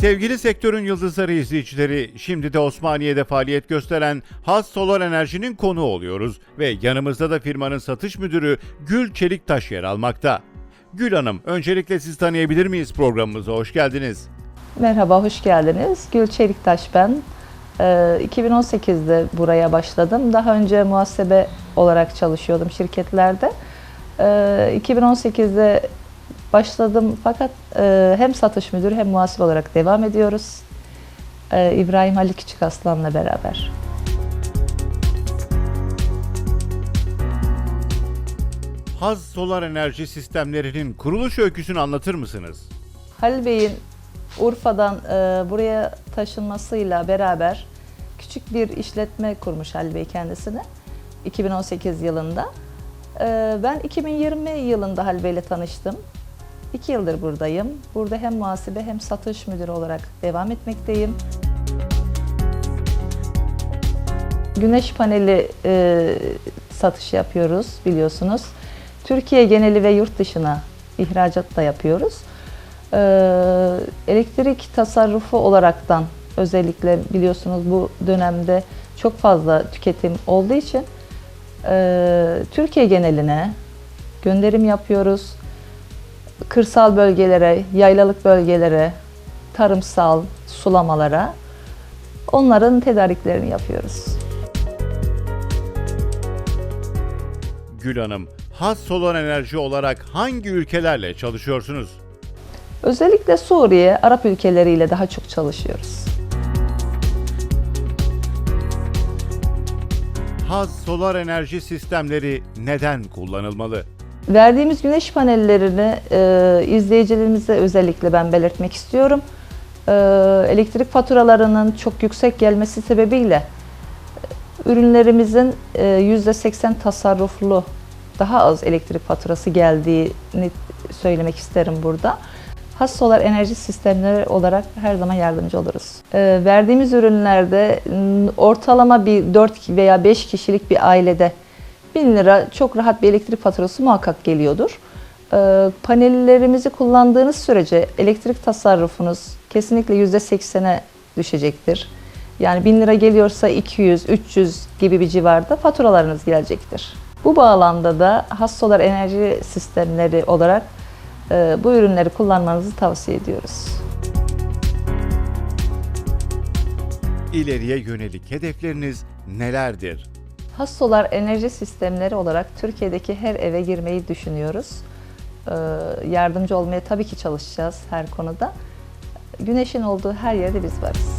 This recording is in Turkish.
Sevgili sektörün yıldızları izleyicileri, şimdi de Osmaniye'de faaliyet gösteren Has Solar Enerji'nin konu oluyoruz ve yanımızda da firmanın satış müdürü Gül Çeliktaş yer almakta. Gül Hanım, öncelikle sizi tanıyabilir miyiz programımıza? Hoş geldiniz. Merhaba, hoş geldiniz. Gül Çeliktaş ben. Ee, 2018'de buraya başladım. Daha önce muhasebe olarak çalışıyordum şirketlerde. Ee, 2018'de başladım fakat e, hem satış müdürü hem muhasebe olarak devam ediyoruz. Ee, İbrahim Halil Küçük Aslan'la beraber. Has Solar Enerji Sistemlerinin kuruluş öyküsünü anlatır mısınız? Halil Bey'in Urfa'dan e, buraya taşınmasıyla beraber küçük bir işletme kurmuş Halil Bey kendisine 2018 yılında. E, ben 2020 yılında Halil Bey'le tanıştım. İki yıldır buradayım. Burada hem muhasebe hem satış müdürü olarak devam etmekteyim. Güneş paneli e, satışı yapıyoruz biliyorsunuz. Türkiye geneli ve yurt dışına ihracat da yapıyoruz. Ee, elektrik tasarrufu olaraktan özellikle biliyorsunuz bu dönemde çok fazla tüketim olduğu için e, Türkiye geneline gönderim yapıyoruz. Kırsal bölgelere, yaylalık bölgelere, tarımsal sulamalara onların tedariklerini yapıyoruz. Gül Hanım, Has Solar Enerji olarak hangi ülkelerle çalışıyorsunuz? Özellikle Suriye, Arap ülkeleriyle daha çok çalışıyoruz. Has Solar Enerji Sistemleri neden kullanılmalı? Verdiğimiz güneş panellerini e, izleyicilerimize özellikle ben belirtmek istiyorum. E, elektrik faturalarının çok yüksek gelmesi sebebiyle e, ürünlerimizin e, %80 tasarruflu, daha az elektrik faturası geldiğini söylemek isterim burada. Has solar enerji sistemleri olarak her zaman yardımcı oluruz. E, verdiğimiz ürünlerde ortalama bir 4 veya 5 kişilik bir ailede 1000 lira çok rahat bir elektrik faturası muhakkak geliyordur. Ee, panellerimizi kullandığınız sürece elektrik tasarrufunuz kesinlikle %80'e düşecektir. Yani 1000 lira geliyorsa 200, 300 gibi bir civarda faturalarınız gelecektir. Bu bağlamda da has solar enerji sistemleri olarak e, bu ürünleri kullanmanızı tavsiye ediyoruz. İleriye yönelik hedefleriniz nelerdir? Has solar enerji sistemleri olarak Türkiye'deki her eve girmeyi düşünüyoruz. Ee, Yardımcı olmaya tabii ki çalışacağız her konuda. Güneşin olduğu her yerde biz varız.